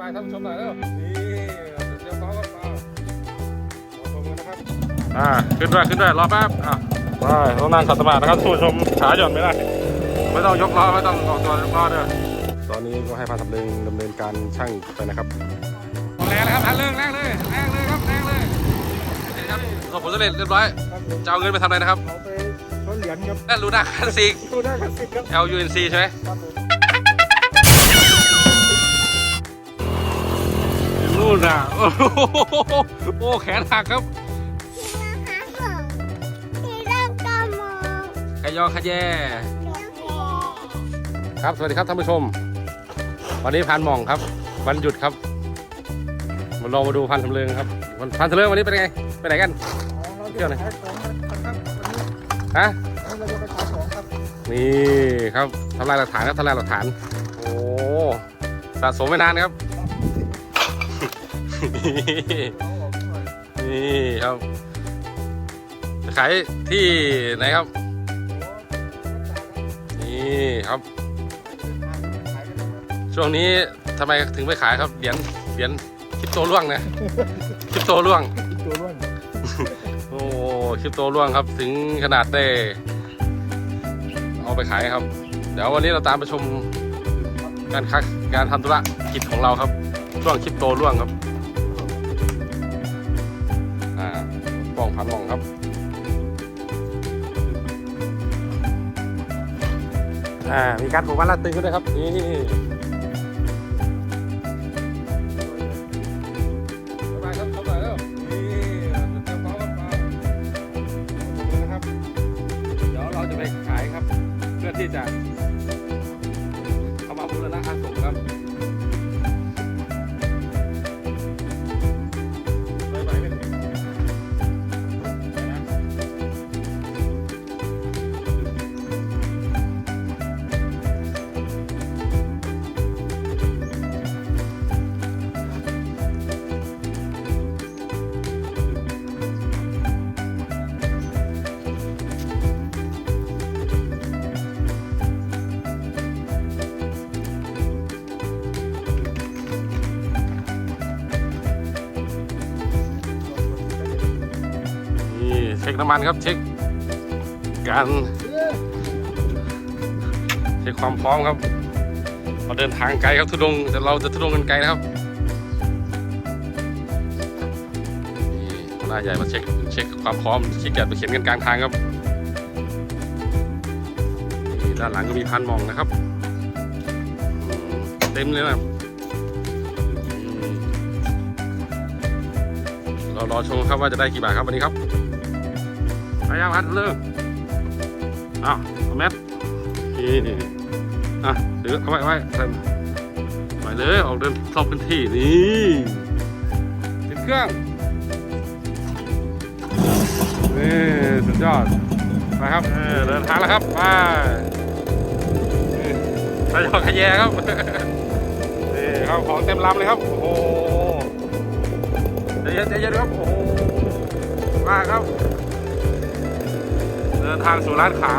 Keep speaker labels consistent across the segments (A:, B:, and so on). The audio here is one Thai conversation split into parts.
A: บายท่านผู้ชมหน่อยเร็วนี่เดี๋ยวเขาก็มาขอชมกันนะครับอ่าขึ้นด้วยขึ้นด้วยรอแป๊บอะไปต้องนั่งขัดสมาธินะครับท่านผู้ชมขาหย่อนไม่ได้ไม่ต้องยกล้อไม่ต้องออกตัวยกล้อเด้อตอนนี้ก็ให้พานทำเนินดำเนินการช่างไปนะครับแรงนะครับพันเรื่องแรงเลยแรงเลยครับแรงเลยนี่ครับประสบผลสำเร็จเรียบร้อย
B: ครับผม
A: จะเอาเงินไปทำอะไรนะครับ
B: เอาไปชนเหรียญครับ
A: นั่นลูน่าคันซิก
B: ดูหน้ากันสิครับ
A: L U N C ใช่ไหม
B: ครับผม
A: นู่นน่ะโอ้โหโอ้แขนหักครับขยอขยแยครับ สวัสดีครับท่านผู้ชม วันนี้พันหม่องครับ วันหยุดครับมาลองมาดูพันสำเริงครับวันพันสำเริงวันนี้เป็นไงไปไหนกัน
B: เราจะไปขายวันนี้
A: ฮะ
B: วันนี้เราจะไปขายของครับ
A: นี่ครับทำลายหลักฐานครับทำลายหลักฐาน โอ้สะสมไม่นานครับ
B: น่อย
A: นี่ครับจะขายที่ไหนครับ นี่ครับ
B: ขายกันนะครับ
A: ช่วงนี้ทำไมถึงไม่ขายครับเหรียญเหรียญคริปโตล่วงนะคริปโตล่วง
B: ตัวร่วน
A: โอ้คริปโตล่วงครับ ถึงขนาดได้เอาไปขายครับ เดี๋ยววันนี้เราตามไปชมการคักการทำธุรกิจของเราครับช่วงคริปโตล่วงครับ พันหมองครับอ่ามีการผูกมัดลัดตึงด้วยครับนี่ ช็คน้ำมันครับเช็คการเช็คความพร้อมครับเราเดินทางไกลครับทุดงแต่เราจะทุดงกันไกลนะครับนี่หน้าใหญ่มาเช็คเช็คความพร้อมเช็คแกะไปเขียนกันกลางทางครับนี่ด้านหลังก็มีพันมองนะครับ เต็มเลยนะรับนี่เรารอชมครับว่าจะได้กี่บาทครับวันนี้ครับ ยังพันเลิกอ้าวเอาแมทนี่อะเดี๋ยวเอาไว้ไว้ใส่ไปเลยออกเดินรอบพื้นที่นี่ติดเครื่องนี่สุดยอดไปครับเดินทางแล้วครับไปไปยอขยแยครับนี่ครับของเต็มลำเลยครับ โอ้โหใจเย็นใจเย็นครับ โอ้โหมาครับ ทางสู่ร้านค้า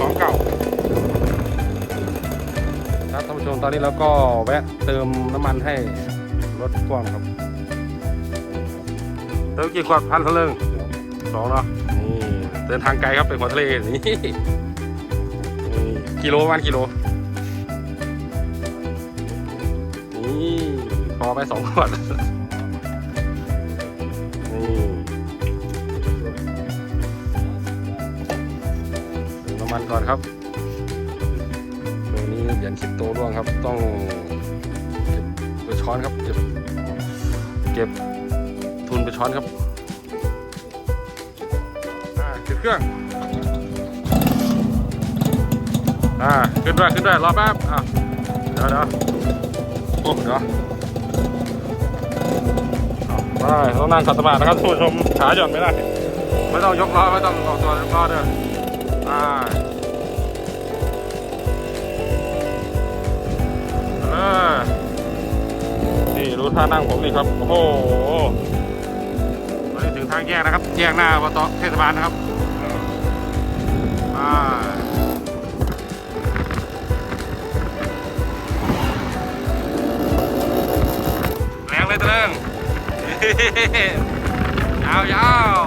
A: ของเก่า ครับท่านผู้ชมตอนนี้เราก็แวะเติมน้ำมันให้รถพ่วงครับ เติมกี่ขวดพันเท่าเริงสองเนาะนี่เดินทางไกลครับไปหัวทะเลนี่นี่กิโลประมันกิโลนี่พอไปสองขวด มันก่อนครับตัวนี้เหรียญคริปโตร่วงครับ ต้องเก็บไปช้อนครับ เก็บเก็บทุนไปช้อนครับขึ้นเครื่องอ่าขึ้นด้วยขึ้นด้วยรอแป๊บอ่าเดี๋ยวเดี๋ยวโอ้เดี๋ยวเอาไปต้องนั่งขัดสมาธินะครับท่านผู้ชมขาหย่อนไม่ได้ไม่ต้องยกล้อไม่ต้องออกตัวยกล้อเด้ออ่ นี่ดูท่านั่งผมนี่ครับ โอ้โหมาถึงทางแยกนะครับ แยกหน้าวัตเทศบาลนะครับแรงเลยตรึงยาวยาว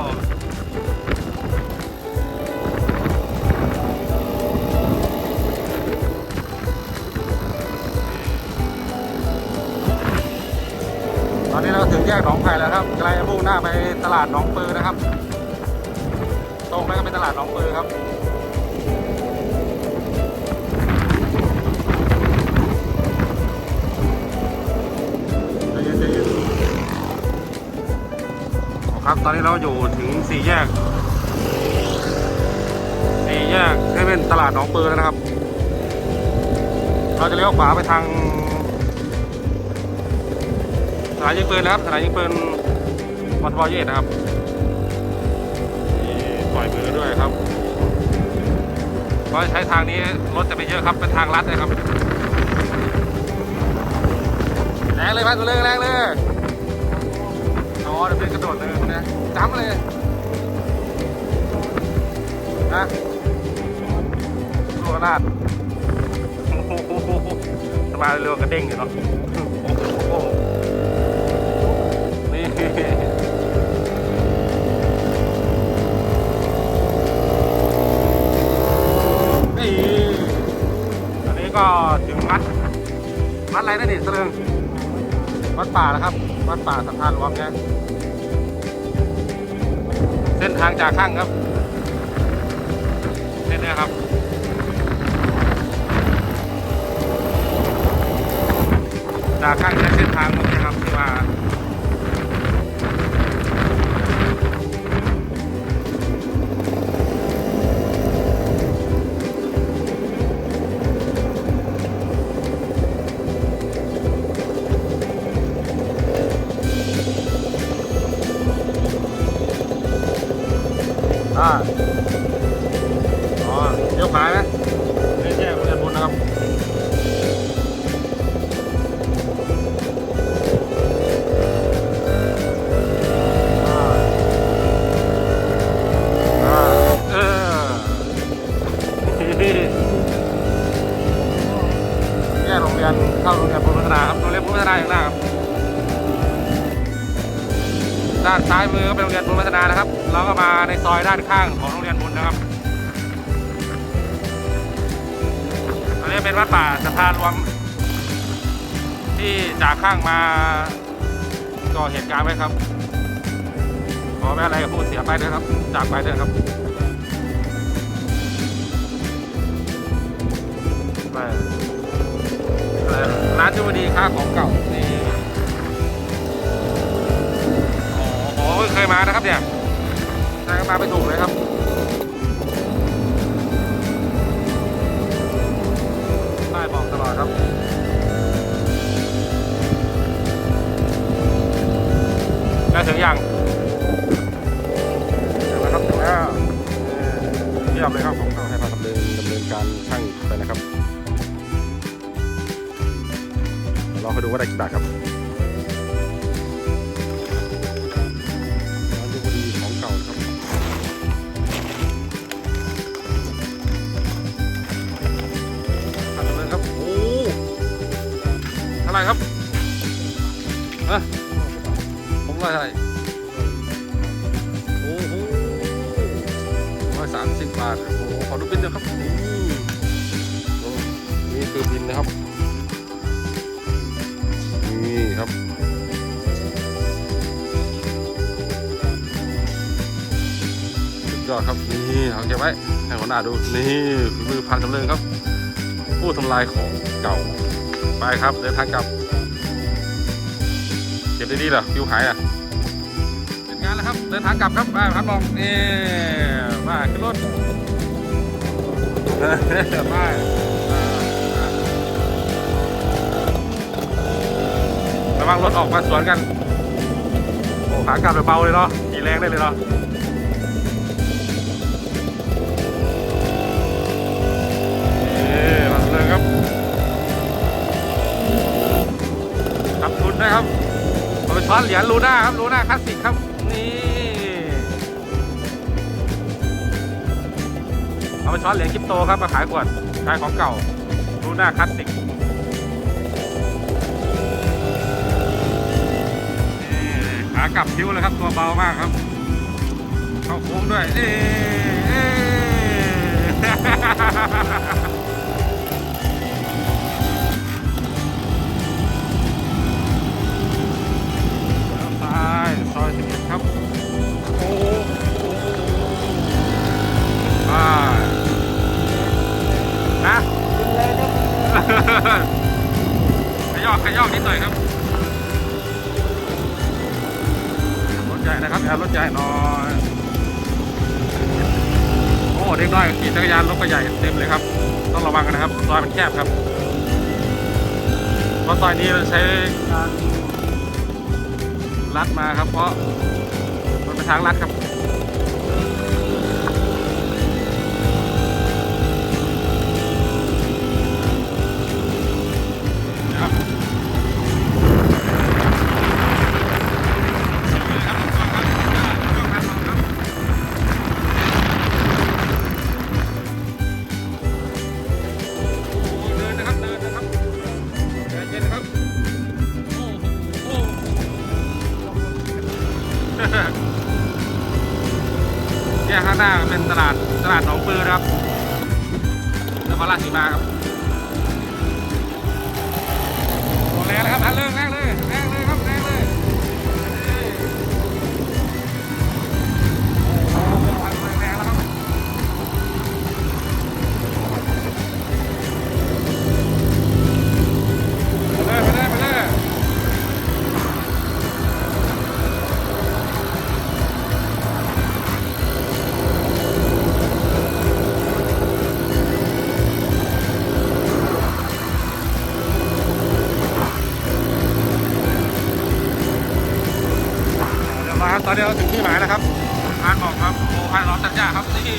A: ถึงแยกหนองไผ่แล้วครับกำลังจะมุ่งหน้าไปตลาดหนองปือนะครับ ตรงไปก็เป็นตลาดหนองปือครับครับตอนนี้เราอยู่ถึงสี่แยกสี่แยกให้เป็นตลาดหนองปือแล้วนะครับ เราจะเลี้ยวขวาไปทาง สถานยิงปืนนะครับสถานยิงปืนมอทบเยสนะครับนี่ปล่อยมือด้วยครับเพราะใช้ทางนี้รถจะไม่เยอะครับเป็นทางลัดนะครับแรงเลยพันตัวเลยแรงเลยอ๋อเดี๋ยวเป็นกระโดดเลยนะจ้ำเลยนะลูกนาดโอ้โหสมาเร็วกระเด้งอยู่เนาะ นี่นี่อันนี้ก็ถึงวัดวัดอะไรนะนี่เสริงวัดป่านะครับ วัดป่าสัมทธารวมเนี่ยเส้นทางจากข้างครับ เส้นนี้ครับจากข้างใช้เส้นทางนี้ครับที่ว่า ในซอยด้านข้างของโรงเรียนบุญนะครับอันนี้เป็นวัดป่าสะพานรวม ที่จากข้างมาก่อเหตุการณ์ไว้ครับขอไม่อะไรกับผู้เสียไปด้วยครับ จากไปด้วยครับไปอะไรร้านจุบดีค่าของเก่านี่อ๋ออ๋อเพิ่งเคยมานะครับเนี่ย ใช่มาไปถูกเลยครับป้ายบอกตลอดครับแล้วถึงยังถึงแล้วครับถึงแล้วเออเยี่ยมเลยครับผมก็ให้มาดำเนินดำเนินการช่างไปนะครับเดี๋ยวเราไปดูว่าได้กี่บาทครับาไหร่ครับฮะผมว่าเท่าไหร่โอ้โหร้อยสามสิบบาท โอ้โห ขอดูบินหนะครับนี่นี่คือบินนะครับ นี่ครับสุดยอดครับ นี่เอาเก็บไว้ให้หัวหน้าดู นี่ฝีมือพันจำเริญครับ ผู้ทำลายของเก่า ไปครับเดินทางกลับเก็บดีเหรอฟิวหายอะเป็นงานแล้วครับเดินทางกลับครับมาพันมองนี่มาขึ้นรถมาระวังรถออกมาสวนกันโอ้ขากลับแบบเบาเลยเนาะขี่แรงได้เลยเนาะ เหรียญลูน่าครับลูน่าคลาสสิกครับ นี่เอาไปช้อนเหรียญคริปโตครับมาขายขวดขายของเก่าลูน่าคลาสสิกขากากลับคิ้วเลยครับตัวเบามากครับ เข้าโค้งด้วยเอ๊ ซ้ายซอยสิบเอ็ดครับโอ้โหไปนะ
B: กินเลยครับ
A: ขยอกขยอกนิดหน่อยครับรถใหญ่นะครับแอร์รถใหญ่หน่อยโอ้เด็กน้อยขี่จักรยานรถก็ใหญ่เต็มเลยครับ ต้องระวังกันนะครับซอยมันแคบครับเพราะซอยนี้เราใช้การ ลัดมาครับ เพราะมันเป็นทางลัดครับ ข้างหน้าเป็นตลาดตลาดหนองปือนะครับนครราชสีมาครับโอ้แรงนะครับแรงเลยแรงเลยแรงเลยครับแรงเลย มาครับตอนนี้เราถึงที่หมายแล้วครับพานบอกครับโอ้พานร้อนตัดหญ้าครับนี่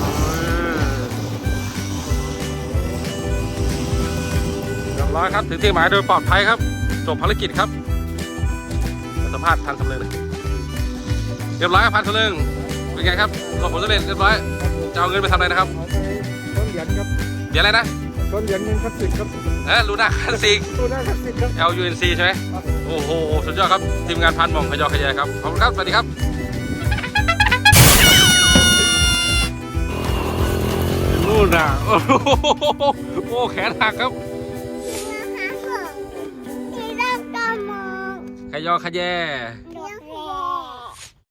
A: โอ้เออเรียบร้อยครับถึงที่หมายโดยปลอดภัยครับ จบภารกิจครับสัมภาษณ์พันสำเร็จเลยเรียบร้อยครับพันสำเร็จเป็นไงครับประสบผลสำเร็จเรียบร้อยจะเอาเงินไปทำอะไรนะครับ
B: เอาไปต้นเหรียญครับ
A: เดี๋ยวอะไรนะ
B: ต้นเหรียญเงินคลาสสิกครับ
A: เออลูน่าคลาสสิก
B: ตัวหน้าคลาสสิกครับ
A: LUNC ใช่ไหมโอ้โห สุดยอดครับ ทีมงานพันหมองขยอขยายครับ ขอบคุณครับ สวัสดีครับลูน่าโอ้โหโอ้แขนหักครับ
C: ที่เริ่มกำมอง
A: ขยอขยาย